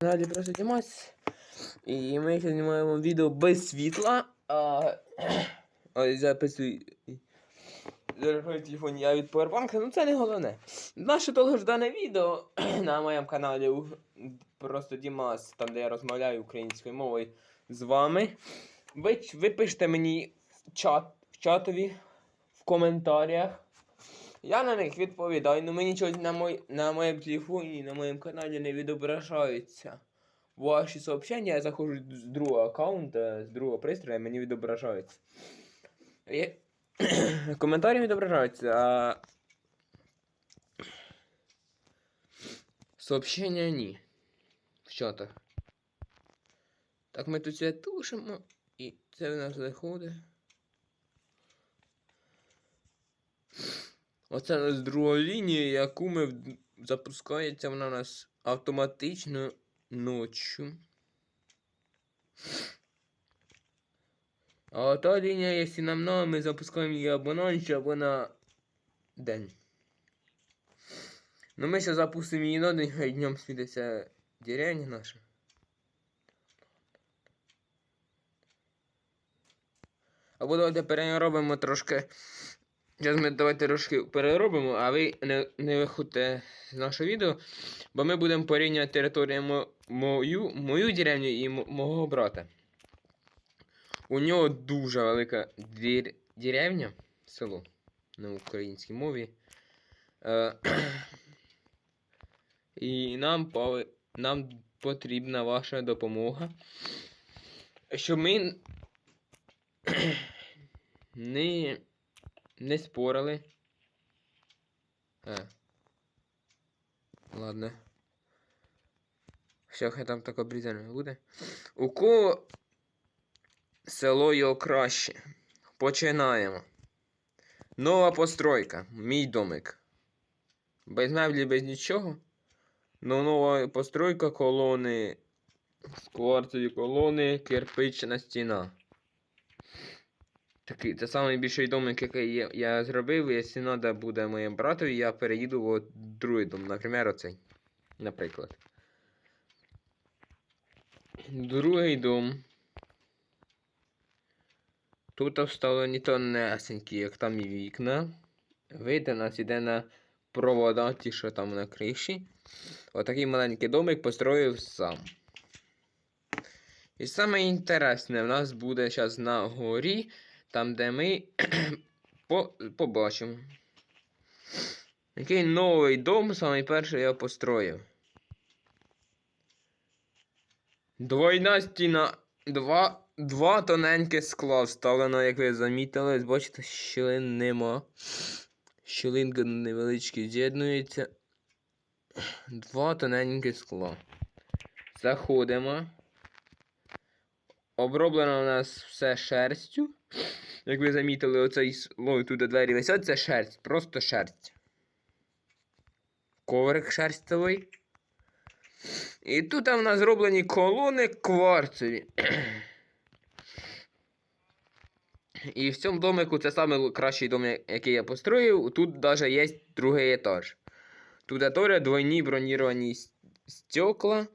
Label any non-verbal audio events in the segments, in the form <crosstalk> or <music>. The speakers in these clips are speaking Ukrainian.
каналі просто Дімас. І ми знімаємо відео без світла. А, <clears throat> ой, записую. Дорогой телефон я від Powerbank, ну це не головне. Наше довгождане відео <clears throat> на моєму каналі просто Дімас, там де я розмовляю українською мовою з вами. Ви, ви пишете мені в, чат, в чатові, в коментарях. Я на них відповідаю, але мені нічого на, мой, на моєму телефоні, на моєму каналі не відображаються. Ваші сообщення, я заходжу з другого аккаунта, з другого пристрою, мені відображаються. Я... <clears throat> Коментарі відображаються, а сообщення ні. В чатах. Так ми тут все тушимо, і це в нас заходить. Оце у нас друга лінія, яку ми запускається вона у нас автоматично ночі. А та лінія, якщо нам надо, ми запускаємо її або ночі, або на день. Ну ми ще запустимо її на день, хай днем світиться деревня наша. Або давайте переробимо трошки. Зараз ми давайте трошки переробимо, а ви не, не виходьте з нашого відео, бо ми будемо порівнювати територію мо, мою, мою деревню і мо- мого брата. У нього дуже велика дір, деревня, село на українській мові. Е, <clears throat> і нам, нам потрібна ваша допомога, щоб ми <clears throat> не, не спорили. А. Ладно. Все, хай там так обрізано буде. У кого село його краще? Починаємо. Нова постройка. Мій домик. Без меблі, без нічого. Ну, нова постройка колони. З кварцеві колони, кирпична стіна. Такий, це найбільший домик, який я, я зробив. Якщо треба буде моєму братові, я переїду в другий дом. Наприклад, оцей. Наприклад. Другий дом. Тут вставлені тонесенькі, як там і вікна. Вийде нас іде на провода, ті, що там на криші. Отакий маленький домик построїв сам. І саме в нас буде зараз на горі, там де ми <clears throat> по, побачимо. Який новий дом, самий перший я построїв. Двойна стіна. Два, два тоненькі скла вставлено, як ви замітили. Бачите, щілин нема. Щілинка невеличкі з'єднується. Два тоненькі скла. Заходимо. Оброблено у нас все шерстю. Як ви замітили, оцей слой тут де двері висять, це шерсть, просто шерсть. Коврик шерстовий. І тут в нас зроблені колони кварцеві. І в цьому домику це саме кращий дом, який я построїв. Тут навіть є другий етаж. Тут теж двойні броніровані стекла.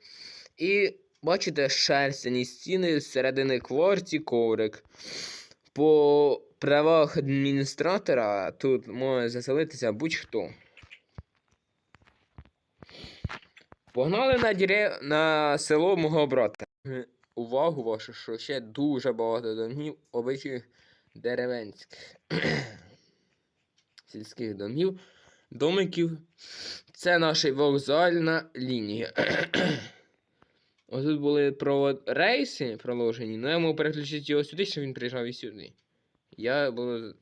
І бачите, шерстяні стіни зсередини кварці коврик. По правах адміністратора тут може заселитися будь-хто. Погнали на, діре... на село мого брата. Увагу вашу, що ще дуже багато домів, обичних деревенських. <clears throat> Сільських домів, домиків. Це наша вокзальна лінія. <clears throat> Ось тут були провод... рейси проложені, але я мав переключити його сюди, щоб він приїжджав і сюди. Я буду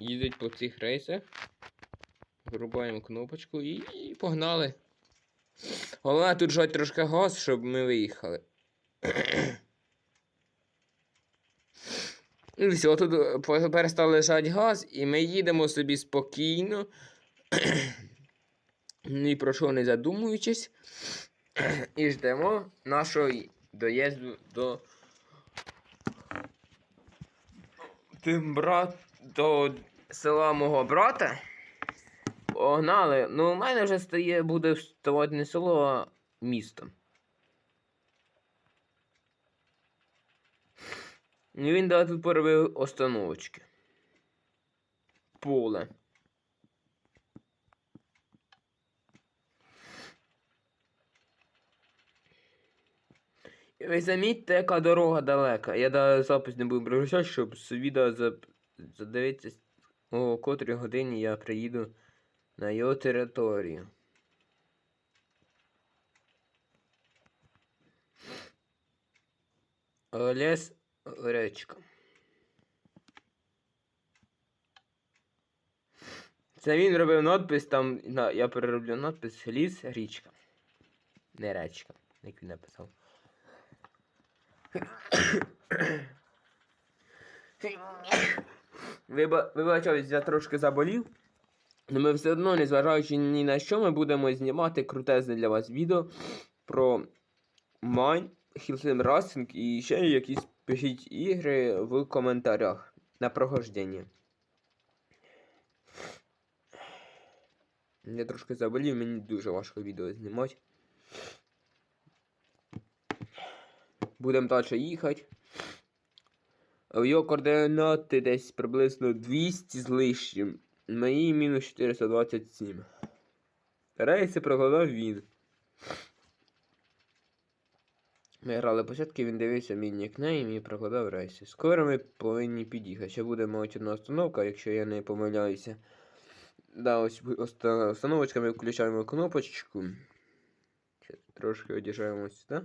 їздити по цих рейсах. Врубаємо кнопочку і, і погнали. Головне тут жать трошки газ, щоб ми виїхали. І все, тут е, перестав лежати газ, і ми їдемо собі спокійно. <clears throat> Ні про що не задумуючись. І ждемо нашого доїзду до тим брат до села мого брата. Погнали. Ну, у мене вже стає, буде вставати не село, а місто. І він да, тут поробив остановочки. Поле. Ви замітьте, яка дорога далека. Я да запис не буду приглашати, щоб з відео за... задивитися, о котрій годині я приїду на його територію. Лес речка. Це він робив надпис, там я перероблю надпис ліс річка. Не речка, як він написав. Виба- Вибачаюсь, я трошки заболів. Але ми все одно, незважаючи ні на що, ми будемо знімати крутезне для вас відео про Майн, Хілсим Растинг і ще якісь пишіть ігри в коментарях на прохождення. Я трошки заболів, мені дуже важко відео знімати. Будемо далі їхати. Його координати десь приблизно 200 з лишнім. Мої мінус 427. Рейси прокладав він. Ми грали початки, він дивився мій нікнейм і прокладав рейси. Скоро ми повинні під'їхати. Ще буде мабуть, одна остановка, якщо я не помиляюся. Да, ось оста- остановочка ми включаємо кнопочку. Трошки одіжаємо сюди.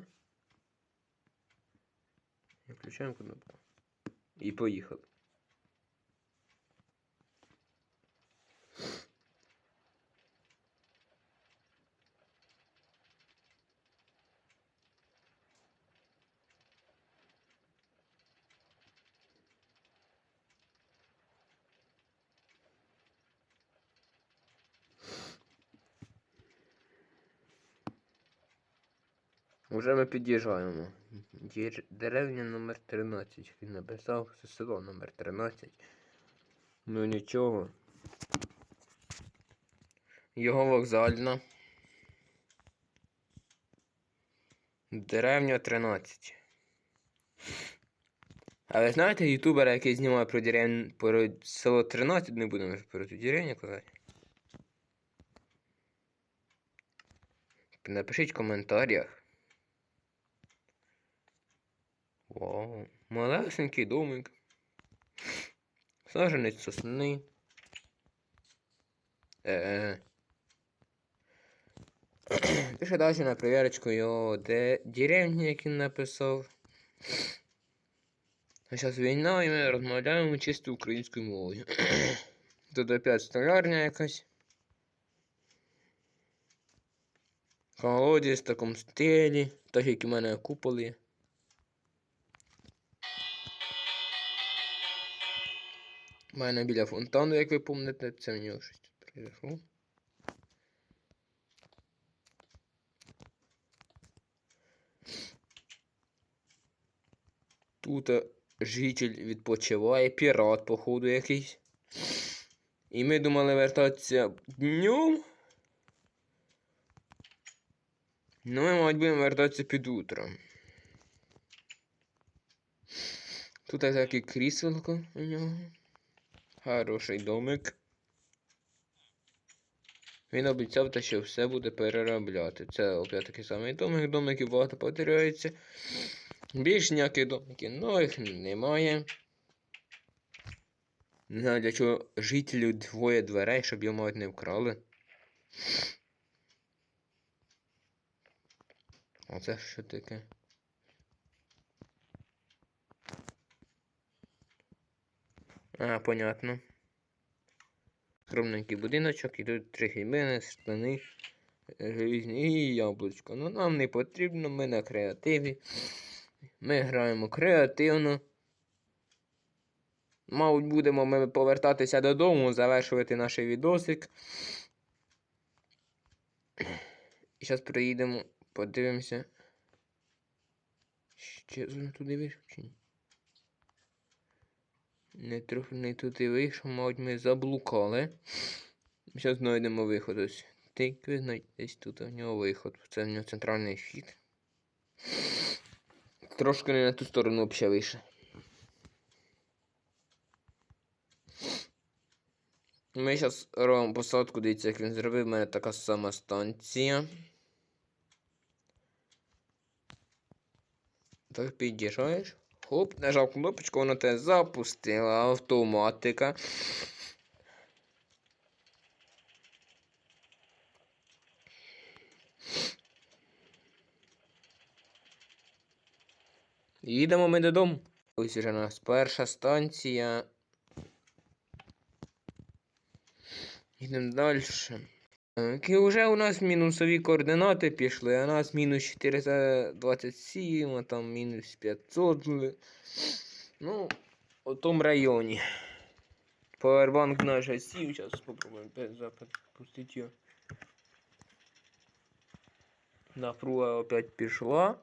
Включаємо кнопку. І поїхали. Уже ми під'їжджаємо. Деревня номер 13. Він написав, це село номер 13. Ну нічого. Його вокзальна. Деревня 13. А ви знаєте ютубера, який знімає про деревню про село 13, не будемо вже про ту деревню казати. Напишіть в коментарях. Вау, малесенький домик. Саженець сосни. Е. <clears throat> Пише далі на перевірочку його де деревні, як він написав. А зараз війна і ми розмовляємо чисто українською мовою. <clears throat> Тут опять столярня якась. Колодязь в такому стилі, так як і мене куполи. У мене біля фонтану, як ви пам'ятаєте, це нього щось тут произошло. Тут е, житель відпочиває, пірат, походу, якийсь. І ми думали вертатися днем. Ну, ми, мабуть, будемо вертатися під утро. Тут таке кріселко у нього. Хороший домик. Він обіцяв, те, що все буде переробляти. Це опять такий самий домик, домиків багато повторяється. Більш ніяких домиків нових немає. Не знаю, для чого жителю двоє дверей, щоб його мабуть не вкрали. Оце що таке? А, понятно. Скромненький будиночок, і тут три хімени, штани, желізні і яблучко. Ну нам не потрібно, ми на креативі. Ми граємо креативно. Мабуть, будемо ми повертатися додому, завершувати наш відосик. І зараз приїдемо, подивимося. Ще туди вийшов чи ні? Не трохи не туди вийшов, мабуть, ми заблукали. Зараз знайдемо виход ось. тикви, знай- десь тут у нього виход. Це в нього центральний вхід. Трошки не на ту сторону взагалі вийшов. Ми зараз робимо посадку, дивіться, як він зробив. У мене така сама станція. Так під'їжджаєш. Хоп, нажав кнопочку, воно тебе запустила автоматика. Їдемо ми додому. Ось вже у нас перша станція. Йдемо далі. Які вже у нас мінусові координати пішли, а у нас мінус 427, а там мінус 500. жили. Ну, у тому районі. Powerbank наш сів, зараз спробуємо запустити його. Напруга опять пішла.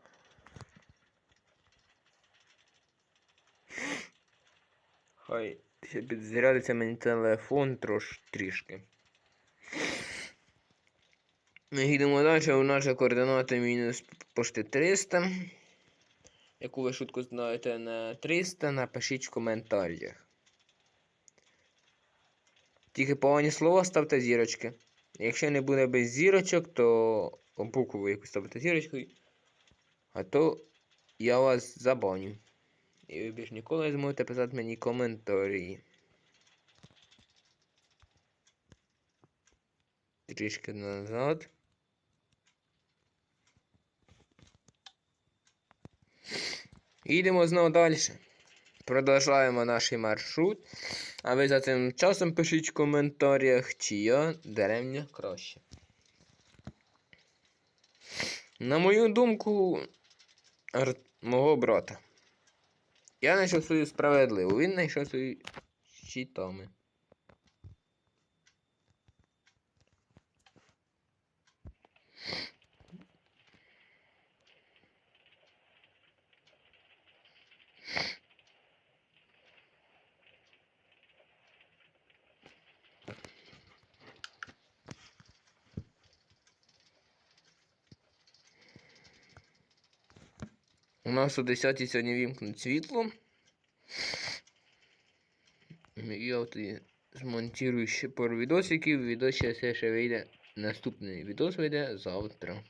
Хай ще підзарядиться мені телефон трош трішки. Їдемо далі, у нас же координати мінус пошти 300. Яку ви шутку знаєте на 300, напишіть в коментарях. Тільки погані слова ставте зірочки. Якщо не буде без зірочок, то букву яку ставите зірочкою. А то я вас забаню. І ви більш ніколи не зможете писати мені коментарі. Трішки назад. Їдемо знову далі. Продовжуємо наш маршрут. А ви за цим часом пишіть в коментарях, чия деревня краще. На мою думку, ар- мого брата. Я знайшов свою справедливу, він знайшов свої щитами. У нас о 10 сьогодні вімкнуть світло. Я от ще пару відосиків. Відос ще ще вийде. Наступний відос вийде завтра.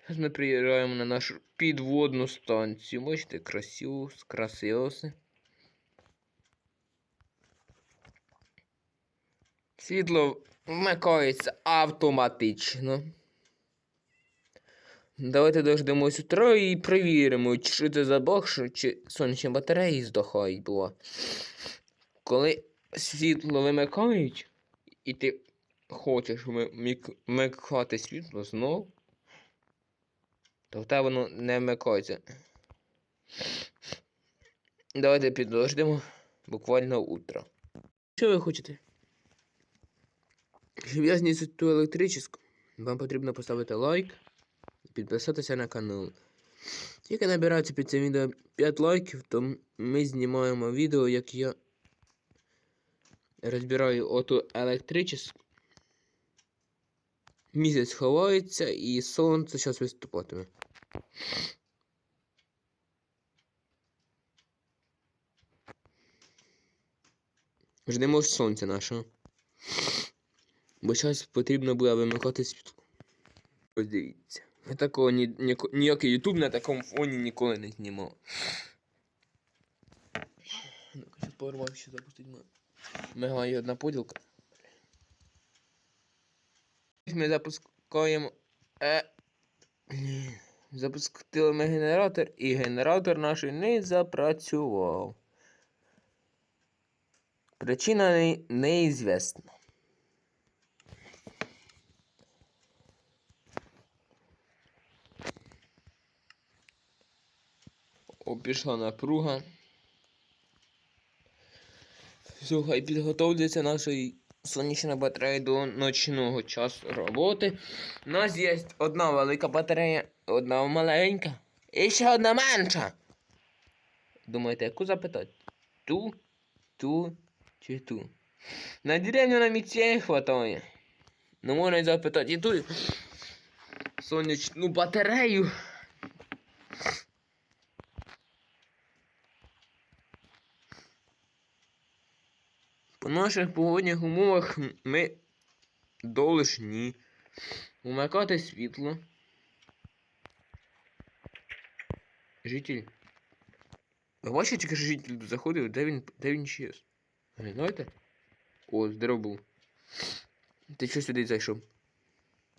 Зараз ми приїжджаємо на нашу підводну станцію. Бачите, красиво, все. Світло вмикається автоматично. Давайте дождемось утра і перевіримо, чи це за що чи сонячні батареї здохають, бо коли світло вимикають, і ти хочеш вмикати світло знов, то в тебе воно не вмикається. Давайте підождемо буквально утро. Що ви хочете? Щоб я зніс ту електричну, вам потрібно поставити лайк підписатися на канал. Тільки набирається під цим відео 5 лайків, то ми знімаємо відео, як я розбираю оту електричну. Місяць ховається і сонце зараз виступатиме. Ждемо ж сонця нашого. Бо зараз потрібно буде вимикати світло. Ось дивіться. Я такого ні, ні, ніякий ютуб на такому фоні ніколи не знімав. Ну-ка, ще порвав ще запустити мене. Мигає одна поділка. Ми запускаємо. Е... Запустили ми генератор, і генератор наш не запрацював. Причина не, неізвісна. О, пішла напруга. Все, хай підготовляться нашої сонячна батарея до ночного часу роботи. У нас є одна велика батарея, одна маленька і ще одна менша. Думаєте, яку запитати? Ту, ту чи ту? На деревню нам і цієї хватає. Ну можна і запитати і ту сонячну батарею. По наших погодних умовах ми должні умикати світло. Житель. Ви бачите, що житель заходив, де він, де він щез? Гляньте? О, здоров був. Ти що сюди зайшов?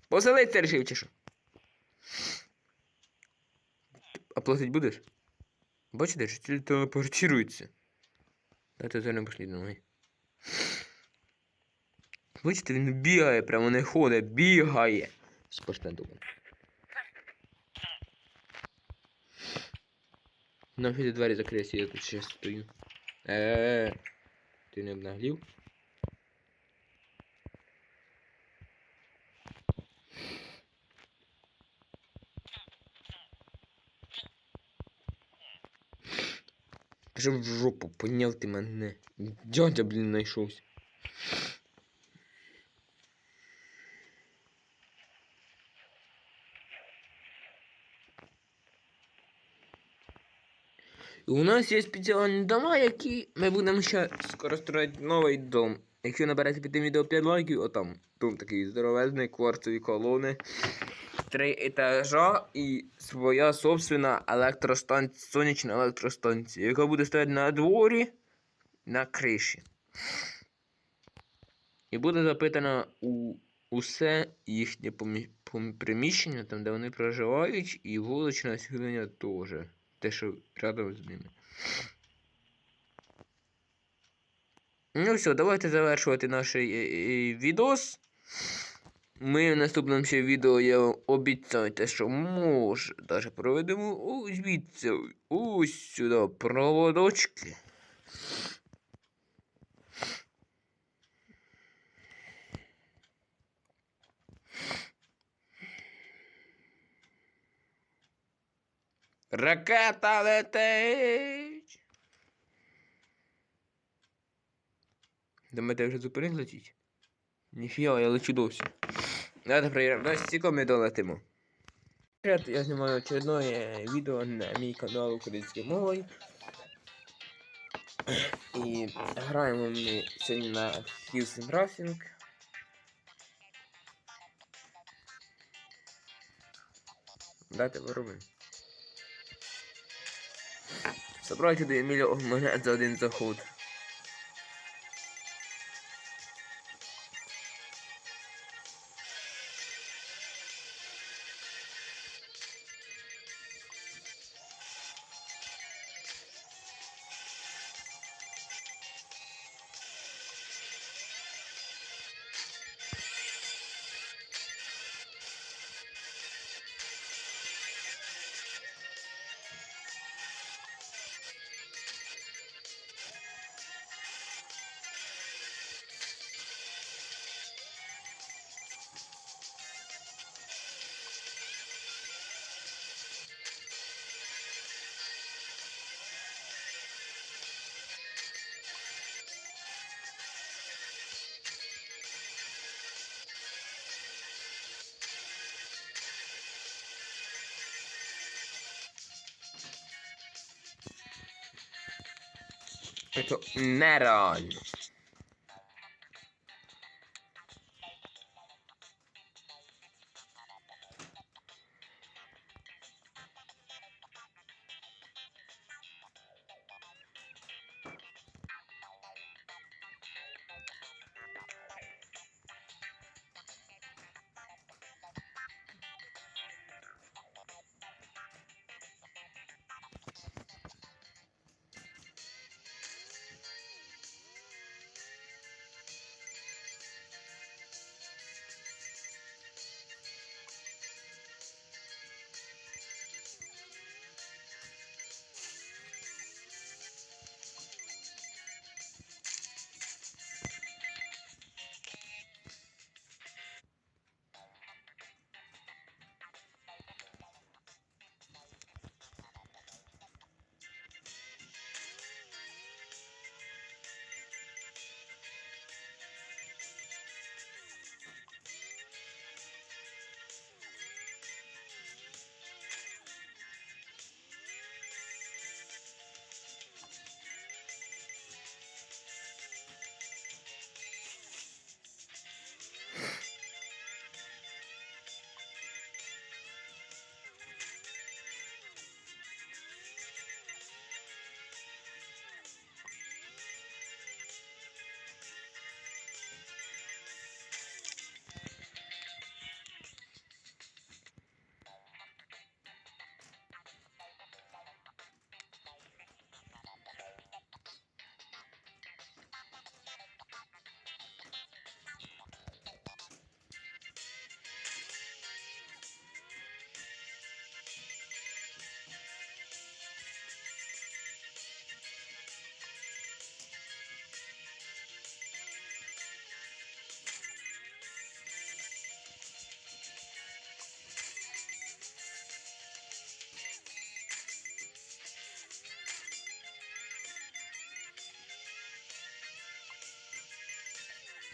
Поселиться рішив чи що? А платить будеш? Бачите, житель телепортирується. Дайте за ним послідно. Бачите, він бігає, прямо не ходить, бігає. Спочне поштендуком. Нам двері закрити, я тут ще стою. Е, ти не обнаглів? Пішов в жопу, поняв ти мене. Дядя, блін, знайшовся. І у нас є спеціальні дома, які ми будемо ще скоро строїти новий дом. Якщо наберете під тим відео 5 лайків, отам дом такий здоровезний, кварцеві колони, три етажа і своя собственна електростанція, сонячна електростанція, яка буде стояти на дворі на криші. І буде запитано у усе їхнє приміщення, там, де вони проживають, і вуличне освітлення теж. Те, що рядом з ними. Ну все, давайте завершувати наш е, е, відос. Ми в наступному ще відео я вам обіцяю те, що може даже проведемо ось звідси, ось сюди проводочки. Ракета летить. Думаєте, вже зупинив летіть? Ніфіга, я лечу досі. Давайте проверим. Давайте стільки ми долетимо. Я знімаю очередное відео на мій канал українською мовою. І граємо ми сьогодні на Houston Racing. Дайте виробимо. Собрать один мільйон монет за один заход. Naranj.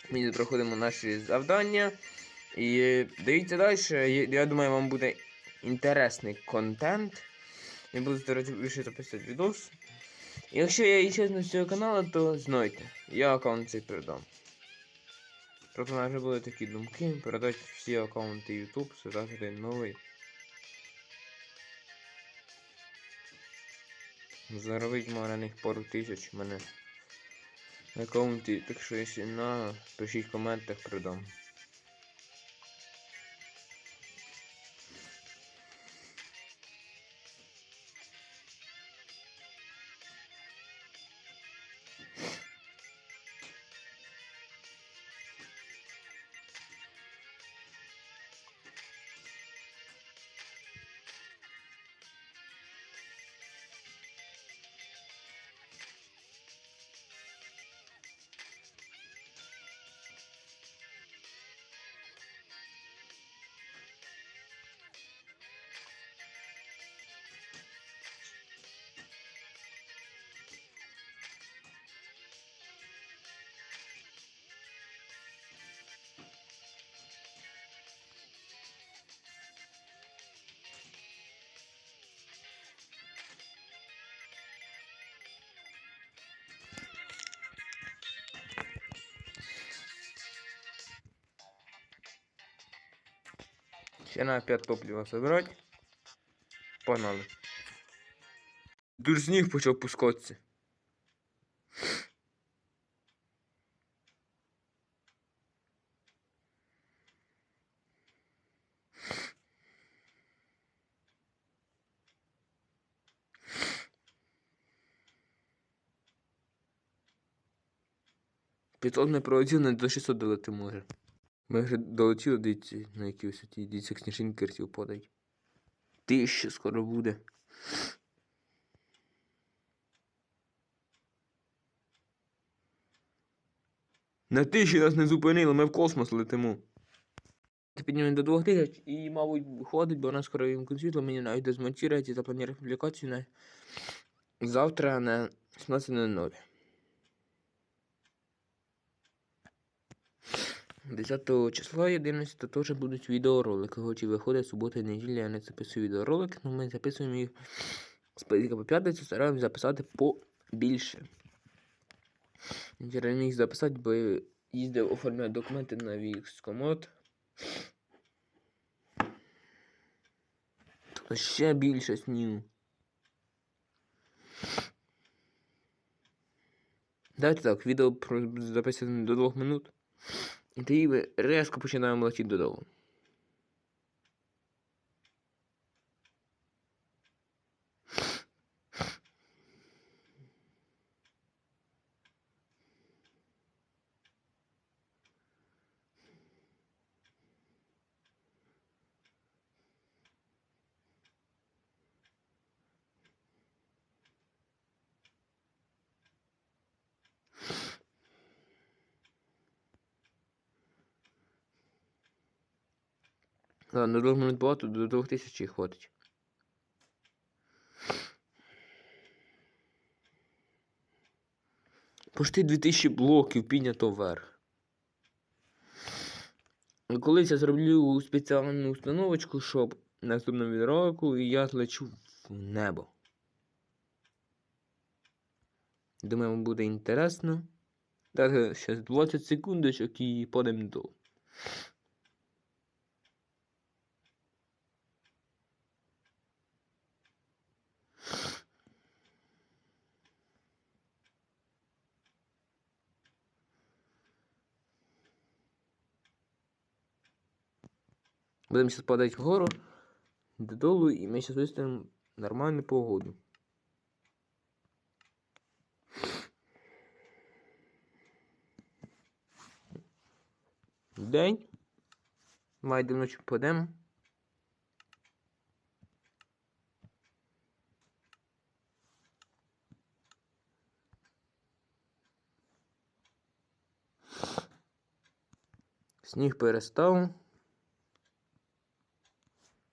Ми проходимо наші завдання. І дивіться далі. Я- думаю, вам буде інтересний контент. Я буду старатися більше відос. Якщо я ісчезну з цього каналу, то знайте, я аккаунт цей передам. Просто в мене вже були такі думки, передати всі аккаунти YouTube, создати один новий. Заробить на них пару тисяч мене аккаунті, так що якщо на, пишіть в коментах, передам. Ще на 5 топлива собирать. Погнали. Дуже сніг почав пускатися. П'ятсот не пролетів, не до 600 долети може. Ми вже долетіли, дивіться, на якій висоті, дивіться, сніжинки ртів падають. Тисяча скоро буде. На тисячі нас не зупинили, ми в космос летимо. Піднімемо до 2000 і, мабуть, виходить, бо у нас скоро вимкнуть світло, мені навіть дозмонтувати і запланувати публікацію на завтра на 17.00. 10 числа 11 теж будуть відеоролики, хоч і виходить субота і неділя, я не записую відеоролик, але ми записуємо їх з понеділка по п'ятницю, стараємось записати побільше. Я не міг записати, бо їздив оформляти документи на військкомод. Тут ще більше снігу. Давайте так, відео записане до 2 минут. І тоді ми резко починаємо летіти додому. Ладно, двох минут багато, до 2000 хватить. Почти 2000 блоків піднято вверх. Колись я зроблю спеціальну установочку, щоб наступному відеоролику і я злечу в небо. Думаю, вам буде інтересно. Дайте ще 20 секундочок і подам до. Будемо зараз падати вгору, додолу, і ми зараз виставимо нормальну погоду. День. Майже ночі подемо. Сніг перестав.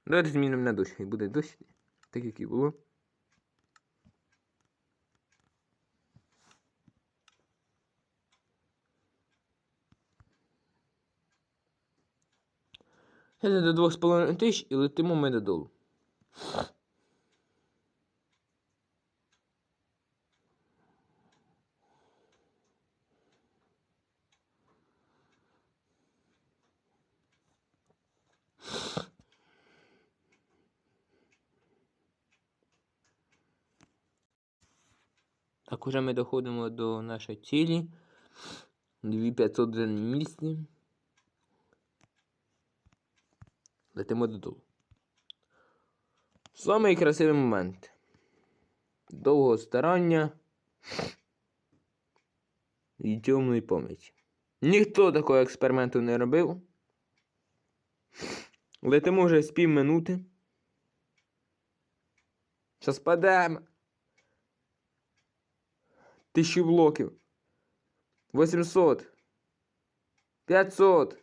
Давайте змінимо на дощ. І буде дощ, так як і було. Це до 2,5 тисяч і летимо ми додолу. Так, уже ми доходимо до нашої цілі. 2500 вже на місці. Летимо додолу. Самий красивий момент. Довгого старання і темної пам'яті. Ніхто такого експерименту не робив. Летимо вже з пів минути. Зараз падемо. Тисячу блоків. 800. 500.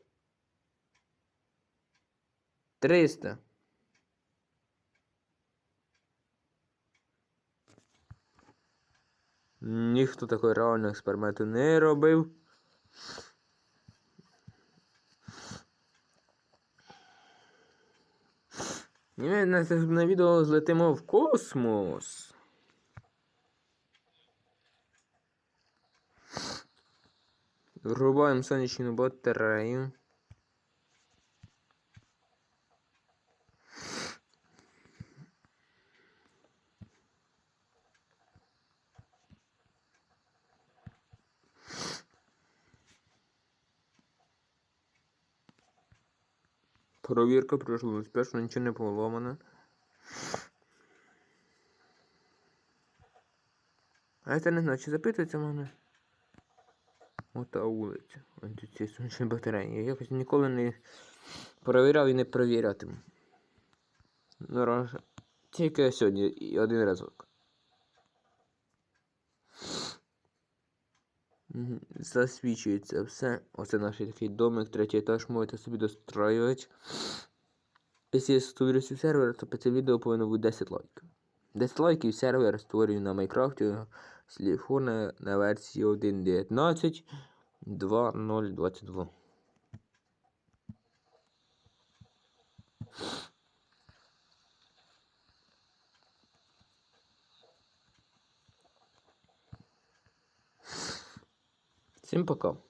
300. Ніхто такого реального експерименту не робив. І ми на відео злетимо в космос. Врубаємо сонячну батарею. Провірка пройшла успішно, нічого не поломано. А це не знаю, чи запитується мене. Ота вулиця. Ось ці сонячні батареї. Я якось ніколи не перевіряв і не перевірятиму. Ну, раз. Тільки сьогодні і один разок. Засвічується все. Оце наш такий домик, третій етаж можете собі достроювати. Якщо я створюся сервер, то під це відео повинно бути 10 лайків. 10 лайків сервер створюю на Майнкрафті телефона на версії 1.19 2.022. Всім пока.